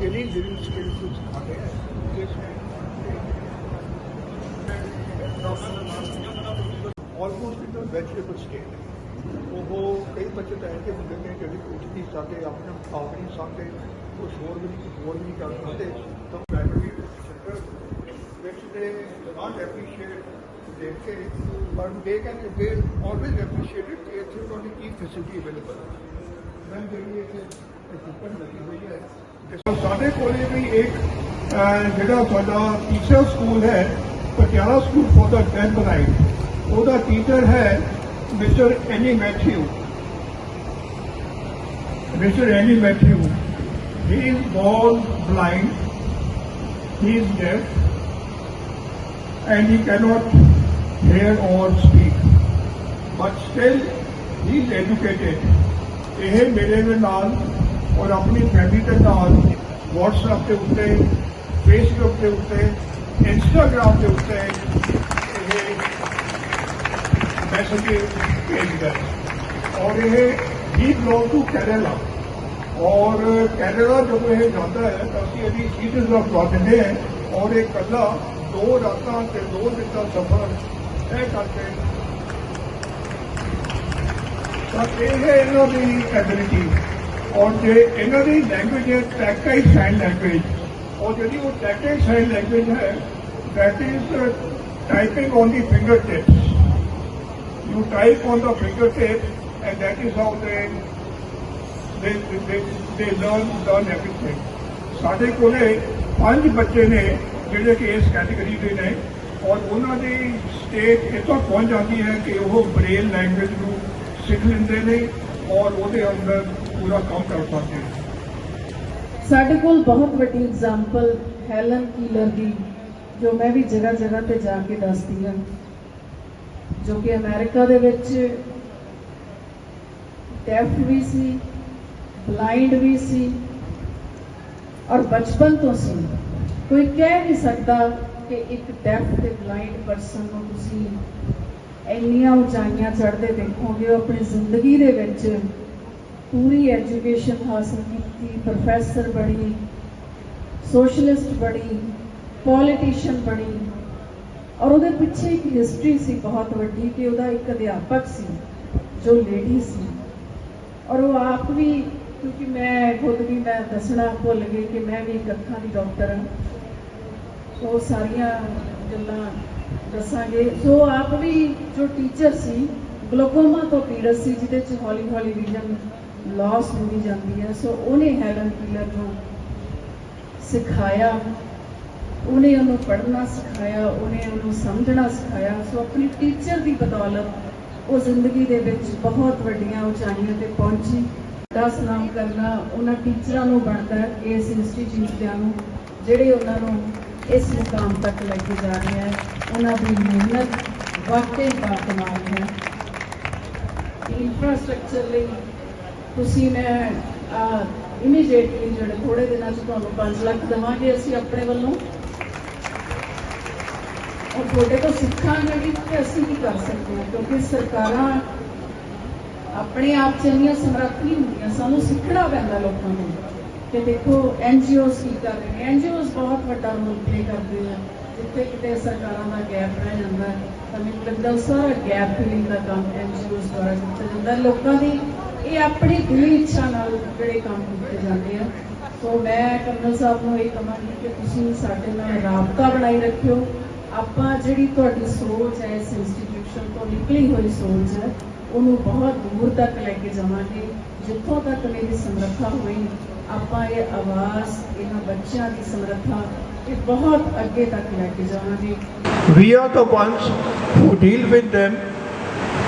ਬੱਚੇ ਨੂੰ ਕੁਝ ਸਿਖਾਉਂਦੇ ਆ ਜਿਸ ਆਲਮੋਸਟ ਇਨ ਵੈਜੀਟੇਬਲ ਸਟੇਟ ਉਹ ਕਈ ਬੱਚੇ ਤਾਂ ਐਸੇ ਹੁੰਦੇ ਨੇ ਜਿਹੜੇ ਉੱਠ ਨਹੀਂ ਸਕਦੇ ਆਪਣੇ ਨੂੰ ਖਾ ਵੀ ਨਹੀਂ ਸਕਦੇ ਕੁਛ ਹੋਰ ਵੀ ਨਹੀਂ ਹੋਰ ਵੀ ਨਹੀਂ ਕਰ ਸਕਦੇ ਤਾਂ primary sector which they not appreciate they say, but they can they always appreciate it if you only keep facility available. ਮੈਂ ਜਿਹੜੀ ਇੱਥੇ ਕੁੱਪਨ ਲੱਗੀ ਹੋਈ ਹੈ ਤੇ ਸਾਡੇ ਕੋਲੇ ਵੀ ਇੱਕ ਅਹ, ਜਿਹੜਾ ਸਾਡਾ ਟੀਚਰ ਸਕੂਲ ਹੈ Patiala school for the tenth blind ਉਹਦਾ ਟੀਚਰ ਹੈ mister Annie Matthew mister Annie Matthew he is born blind he is deaf and he cannot hear or speak. But still, he is educated. ਇਹ ਮੇਰੇ ਦੇ ਨਾਲ ਔਰ ਆਪਣੀ family ਦੇ ਨਾਲ WhatsApp ਦੇ ਉੱਤੇ Facebook ਦੇ ਉੱਤੇ Instagram ਦੇ ਉੱਤੇ ਇਹ ਮੈਸੇਜ ਭੇਜਦਾ ਹੈ। ਔਰ ਇਹ ਹੀ ਬਿਲੋਂਗ ਟੂ ਕੈਨੇਡਾ ਔਰ ਕੈਨੇਡਾ ਜਦੋਂ ਇਹ ਜਾਂਦਾ ਹੈ ਤਾਂ ਅਸੀਂ ਇਹਦੀ ਸੀਰੀਜ਼ ਦਾ ਪਲਾਟ ਦਿੰਦੇ ਹਾਂ ਔਰ ਇਹ ਕੱਲਾ ਦੋ ਰਾਤਾਂ ਤੇ ਦੋ ਦਿਨ ਦਾ ਸਫ਼ਰ ਤੈਅ ਕਰਕੇ ਤਾਂ ਇਹ ਹੈ ਇਹਨਾਂ ਦੀ ਐਬਿਲਿਟੀ ਔਰ ਜੇ ਇਹਨਾਂ ਦੀ ਲੈਂਗੁਏਜ ਹੈ ਟੈਕਟਾਈਲ ਸਾਈਨ ਲੈਂਗੁਏਜ ਔਰ ਜਿਹੜੀ ਉਹ ਟੈਕਟਾਈਲ ਸਾਈਨ ਲੈਂਗੁਏਜ ਹੈ that is uh, typing on the fingertips. You type on the fingertips and that is how they they they they learn learn everything. ਸਾਡੇ ਕੋਲੇ ਪੰਜ ਬੱਚੇ ਨੇ ਜਿਹੜੇ ਕਿ ਇਸ ਕੈਟਾਗਰੀ ਦੇ ਨੇ ਔਰ ਉਹਨਾਂ ਦੀ ਸਟੇਟ ਇੱਥੋਂ ਪਹੁੰਚ ਜਾਂਦੀ ਹੈ ਕਿ ਉਹ ਬ੍ਰੇਲ ਲੈਂਗੁਏਜ ਨੂੰ ਸਿੱਖ ਲੈਂਦੇ ਨੇ ਔਰ ਉਹਦੇ ਅੰਦਰ ਪੂਰਾ ਕੰਮ ਕਰ ਸਕਦੇ ਸਾਡੇ ਕੋਲ ਬਹੁਤ ਵੱਡੀ ਐਗਜ਼ਾਮਪਲ ਹੈਲਨ ਕੀਲਰ ਦੀ, ਜੋ ਮੈਂ ਵੀ ਜਗ੍ਹਾ ਜਗ੍ਹਾ ਤੇ ਜਾ ਕੇ ਦੱਸਦੀ ਹਾਂ। ਜੋ ਕਿ ਅਮਰੀਕਾ ਦੇ ਵਿੱਚ ਡੈਫ ਵੀ ਸੀ ਬਲਾਈਂਡ ਵੀ ਸੀ ਔਰ ਬਚਪਨ ਤੋਂ ਸੀ। ਕੋਈ ਕਹਿ ਨਹੀਂ ਸਕਦਾ ਕਿ ਇੱਕ ਡੈਫ ਤੇ ਬਲਾਈਂਡ ਪਰਸਨ ਨੂੰ ਤੁਸੀਂ ਇੰਨੀਆਂ ਉਚਾਈਆਂ ਚੜ੍ਹਦੇ ਦੇਖੋਗੇ, ਉਹ ਆਪਣੀ ਜ਼ਿੰਦਗੀ ਦੇ ਵਿੱਚ ਪੂਰੀ ਐਜੂਕੇਸ਼ਨ ਹਾਸਲ ਕੀਤੀ, ਪ੍ਰੋਫੈਸਰ ਬਣੀ, ਸੋਸ਼ਲਿਸਟ ਬਣੀ, ਪੋਲੀਟੀਸ਼ੀਅਨ ਬਣੀ। ਔਰ ਉਹਦੇ ਪਿੱਛੇ ਇੱਕ ਹਿਸਟਰੀ ਸੀ ਬਹੁਤ ਵੱਡੀ ਕਿ ਉਹਦਾ ਇੱਕ ਅਧਿਆਪਕ ਸੀ, ਜੋ ਲੇਡੀ ਸੀ। ਔਰ ਉਹ ਆਪ ਵੀ, ਕਿਉਂਕਿ ਮੈਂ ਖੁਦ ਵੀ ਮੈਂ ਦੱਸਣਾ ਭੁੱਲ ਗਈ ਕਿ ਮੈਂ ਵੀ ਇੱਕ ਅੱਖਾਂ ਦੀ ਡਾਕਟਰ ਹਾਂ। ਉਹ ਸਾਰੀਆਂ ਗੱਲਾਂ ਦੱਸਾਂਗੇ। ਸੋ ਆਪ ਵੀ ਜੋ ਟੀਚਰ ਸੀ, ਗਲੋਕੋਮਾ ਤੋਂ ਪੀੜਤ ਸੀ, ਜਿਹਦੇ ਚ ਹੌਲੀ ਹੌਲੀ ਵਿਜ਼ਨ ਲਾਸ ਹੁੰਦੀ ਜਾਂਦੀ ਹੈ। ਸੋ ਉਹਨੇ ਹੈਲਨ ਕੀਲਰ ਨੂੰ ਸਿਖਾਇਆ। ਉਹਨੇ ਉਹਨੂੰ ਪੜ੍ਹਨਾ ਸਿਖਾਇਆ ਉਹਨੇ ਉਹਨੂੰ ਸਮਝਣਾ ਸਿਖਾਇਆ। ਸੋ ਆਪਣੀ ਟੀਚਰ ਦੀ ਬਦੌਲਤ ਉਹ ਜ਼ਿੰਦਗੀ ਦੇ ਵਿੱਚ ਬਹੁਤ ਵੱਡੀਆਂ ਉਚਾਈਆਂ ਤੇ ਪਹੁੰਚੀ। ਦਾ ਸਲਾਮ ਕਰਨਾ ਉਹਨਾਂ ਟੀਚਰਾਂ ਨੂੰ ਬਣਦਾ ਹੈ, ਇਸ ਇੰਸਟੀਚਿਊਟ ਦਿਆਂ ਨੂੰ ਜਿਹੜੇ ਉਹਨਾਂ ਨੂੰ ਇਸ ਮੁਕਾਮ ਤੱਕ ਲੈ ਕੇ ਜਾ ਰਹੇ ਹੈ। ਉਹਨਾਂ ਦੀ ਮਿਹਨਤ ਵਾਕਈ ਬਾਕਮਾਲ ਹੈ। ਇਨਫਰਾਸਟ੍ਰਕਚਰ ਲਈ ਤੁਸੀਂ ਮੈਂ ਇਮੀਡੀਏਟਲੀ ਜਿਹੜੇ ਥੋੜੇ ਦਿਨਾਂ 'ਚ ਤੁਹਾਨੂੰ 5 ਲੱਖ ਦੇਵਾਂਗੇ ਅਸੀਂ ਆਪਣੇ ਵੱਲੋਂ। ਔਰ ਤੁਹਾਡੇ ਤੋਂ ਸਿੱਖਾਂਗੇ ਵੀ ਕਿ ਅਸੀਂ ਕੀ ਕਰ ਸਕਦੇ ਹਾਂ, ਕਿਉਂਕਿ ਸਰਕਾਰਾਂ ਆਪਣੇ ਆਪ 'ਚ ਇੰਨੀਆਂ ਸਮਰੱਥ ਨਹੀਂ ਹੁੰਦੀਆਂ, ਸਾਨੂੰ ਸਿੱਖਣਾ ਪੈਂਦਾ ਲੋਕਾਂ ਨੂੰ। ਕਿ ਦੇਖੋ ਐਨਜੀਓਜ਼ ਕੀ ਕਰ ਰਹੇ ਨੇ? ਐਨਜੀਓਜ਼ ਬਹੁਤ ਵੱਡਾ ਰੋਲ ਪਲੇ ਕਰਦੇ ਆ। ਜਿੱਥੇ ਕਿਤੇ ਸਰਕਾਰਾਂ ਦਾ ਗੈਪ ਰਹਿ ਜਾਂਦਾ, ਤਾਂ ਮੈਨੂੰ ਲੱਗਦਾ ਸਾਰਾ ਗੈਪ ਫਿਲਿੰਗ ਦਾ ਕੰਮ ਐਨਜੀਓਜ਼ ਦੁਆਰਾ ਕੀਤਾ ਜਾਂਦਾ। ਲੋਕਾਂ ਦੀ ਇਹ ਆਪਣੀ ਦਿਲੀ ਇੱਛਾ ਨਾਲ ਜਿਹੜੇ ਕੰਮ ਕੀਤੇ ਜਾਂਦੇ ਆ। ਸੋ ਮੈਂ ਕਰਨਲ ਸਾਹਿਬ ਨੂੰ ਇਹ ਕਹਾਂਗੀ ਕਿ ਤੁਸੀਂ ਸਾਡੇ ਨਾਲ ਰਾਬਤਾ ਬਣਾਈ ਰੱਖਿਓ। ਆਪਾਂ ਜਿਹੜੀ ਤੁਹਾਡੀ ਸੋਚ ਹੈ, ਇਸ ਇੰਸਟੀਟਿਊਸ਼ਨ ਤੋਂ ਨਿਕਲੀ ਹੋਈ ਸੋਚ ਹੈ, ਉਹਨੂੰ ਬਹੁਤ ਦੂਰ ਤੱਕ ਲੈ ਕੇ ਜਾਵਾਂਗੇ। ਜਿੱਥੋਂ ਤੱਕ ਮੇਰੀ ਸਮਰੱਥਾ ਹੋਈ, ਆਪਾਂ ਇਹ ਆਵਾਜ਼, ਇਹਨਾਂ ਬੱਚਿਆਂ ਦੀ ਸਮਰੱਥਾ, ਇਹ ਬਹੁਤ ਅੱਗੇ ਤੱਕ ਲੈ ਕੇ ਜਾਵਾਂਗੇ। We are the ones who deal with them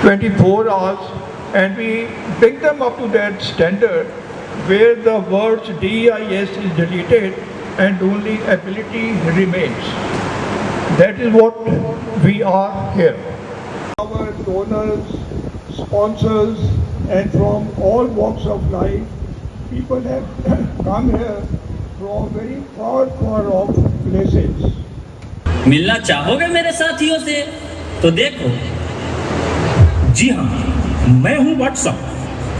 24 hours and we bring them up to that standard where the words DIS is deleted and only ability remains. That is what we are here. Our donors, sponsors, and from all walks of life, people have come here from very far, far off places. मिलना चाहोगे मेरे साथियों से तो देखो जी हाँ मैं हूँ व्हाट्सअप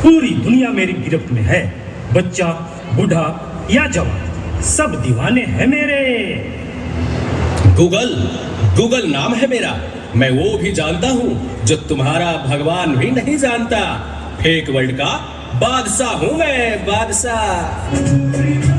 पूरी दुनिया मेरी गिरफ्त में है। बच्चा, बूढ़ा या जवान, सब दीवाने हैं मेरे। गूगल गूगल नाम है मेरा। मैं वो भी जानता हूँ जो तुम्हारा भगवान भी नहीं जानता। फेक वर्ल्ड का बादशाह हूँ मैं, बादशाह।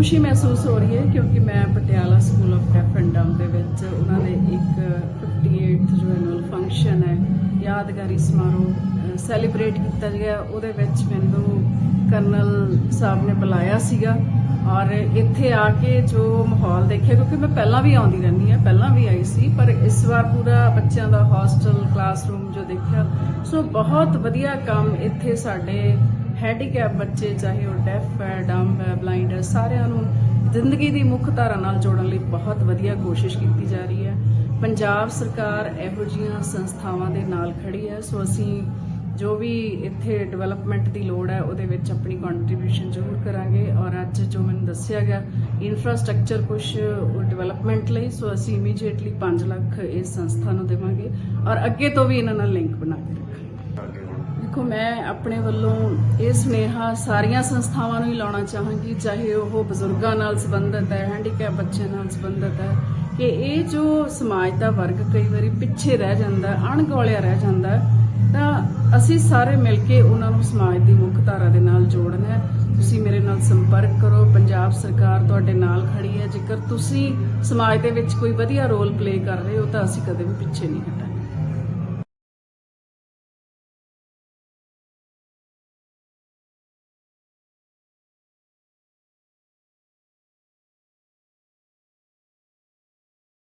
ਖੁਸ਼ੀ ਮਹਿਸੂਸ ਹੋ ਰਹੀ ਹੈ ਕਿਉਂਕਿ ਮੈਂ Patiala school of deaf and dumb ਦੇ ਵਿੱਚ ਉਹਨਾਂ ਦੇ ਇੱਕ 58th ਜੋ ਐਨੂਅਲ ਫੰਕਸ਼ਨ ਹੈ, ਯਾਦਗਾਰੀ ਸਮਾਰੋਹ ਸੈਲੀਬ੍ਰੇਟ ਕੀਤਾ ਗਿਆ। ਉਹਦੇ ਵਿੱਚ ਮੈਨੂੰ ਕਰਨਲ ਸਾਹਿਬ ਨੇ ਬੁਲਾਇਆ ਸੀਗਾ ਔਰ ਇੱਥੇ ਆ ਕੇ ਜੋ ਮਾਹੌਲ ਦੇਖਿਆ, ਕਿਉਂਕਿ ਮੈਂ ਪਹਿਲਾਂ ਵੀ ਆਉਂਦੀ ਰਹਿੰਦੀ ਹਾਂ, ਪਹਿਲਾਂ ਵੀ ਆਈ ਸੀ, ਪਰ ਇਸ ਵਾਰ ਪੂਰਾ ਬੱਚਿਆਂ ਦਾ ਹੌਸਟਲ ਕਲਾਸਰੂਮ ਜੋ ਦੇਖਿਆ, ਸੋ ਬਹੁਤ ਵਧੀਆ ਕੰਮ ਇੱਥੇ ਸਾਡੇ ਹੈਂਡੀਕੈਪ ਬੱਚੇ, ਚਾਹੇ ਉਹ ਡੈਫ ਹੈ ਡੰਬ ਹੈ ਬਲਾਈਂਡ ਹੈ, ਸਾਰਿਆਂ ਨੂੰ ਜ਼ਿੰਦਗੀ ਦੀ ਮੁੱਖ ਧਾਰਾ ਨਾਲ ਜੋੜਨ ਲਈ ਬਹੁਤ ਵਧੀਆ ਕੋਸ਼ਿਸ਼ ਕੀਤੀ ਜਾ ਰਹੀ ਹੈ। ਪੰਜਾਬ ਸਰਕਾਰ ਇਹੋ ਜਿਹੀਆਂ ਸੰਸਥਾਵਾਂ ਦੇ ਨਾਲ ਖੜੀ ਹੈ, ਸੋ ਅਸੀਂ ਜੋ ਵੀ ਇੱਥੇ ਡਿਵੈਲਪਮੈਂਟ ਦੀ ਲੋੜ ਹੈ, ਉਹਦੇ ਵਿੱਚ ਆਪਣੀ ਕੰਟਰੀਬਿਊਸ਼ਨ ਜ਼ਰੂਰ ਕਰਾਂਗੇ ਔਰ ਅੱਜ ਜੋ ਮੈਨੂੰ ਦੱਸਿਆ ਗਿਆ ਇਨਫਰਾਸਟ੍ਰਕਚਰ ਕੁਝ ਡਿਵੈਲਪਮੈਂਟ ਲਈ, ਸੋ ਅਸੀਂ ਇਮੀਡੀਏਟਲੀ 5 ਲੱਖ ਇਸ ਸੰਸਥਾ ਨੂੰ ਦੇਵਾਂਗੇ ਔਰ ਅੱਗੇ ਤੋਂ ਵੀ ਇਹਨਾਂ ਨਾਲ ਲਿੰਕ ਬਣਾ ਕੇ ਰੱਖਾਂਗੇ। ਦੇਖੋ, ਮੈਂ ਆਪਣੇ ਵੱਲੋਂ ਇਹ ਸੁਨੇਹਾ ਸਾਰੀਆਂ ਸੰਸਥਾਵਾਂ ਨੂੰ ਹੀ ਲਾਉਣਾ ਚਾਹਾਂਗੀ, ਚਾਹੇ ਉਹ ਬਜ਼ੁਰਗਾਂ ਨਾਲ ਸੰਬੰਧਿਤ ਹੈ ਹੈਂਡੀਕੈਪ ਬੱਚਿਆਂ ਨਾਲ ਸੰਬੰਧਿਤ ਹੈ, ਕਿ ਇਹ ਜੋ ਸਮਾਜ ਦਾ ਵਰਗ ਕਈ ਵਾਰੀ ਪਿੱਛੇ ਰਹਿ ਜਾਂਦਾ ਅਣਗੌਲਿਆ ਰਹਿ ਜਾਂਦਾ ਤਾਂ ਅਸੀਂ ਸਾਰੇ ਮਿਲ ਕੇ ਉਹਨਾਂ ਨੂੰ ਸਮਾਜ ਦੀ ਮੁੱਖ ਧਾਰਾ ਦੇ ਨਾਲ ਜੋੜਨਾ ਹੈ। ਤੁਸੀਂ ਮੇਰੇ ਨਾਲ ਸੰਪਰਕ ਕਰੋ, ਪੰਜਾਬ ਸਰਕਾਰ ਤੁਹਾਡੇ ਨਾਲ ਖੜੀ ਹੈ। ਜੇਕਰ ਤੁਸੀਂ ਸਮਾਜ ਦੇ ਵਿੱਚ ਕੋਈ ਵਧੀਆ ਰੋਲ ਪਲੇ ਕਰ ਰਹੇ ਹੋ, ਤਾਂ ਅਸੀਂ ਕਦੇ ਵੀ ਪਿੱਛੇ ਨਹੀਂ ਹਟਾਂਗੇ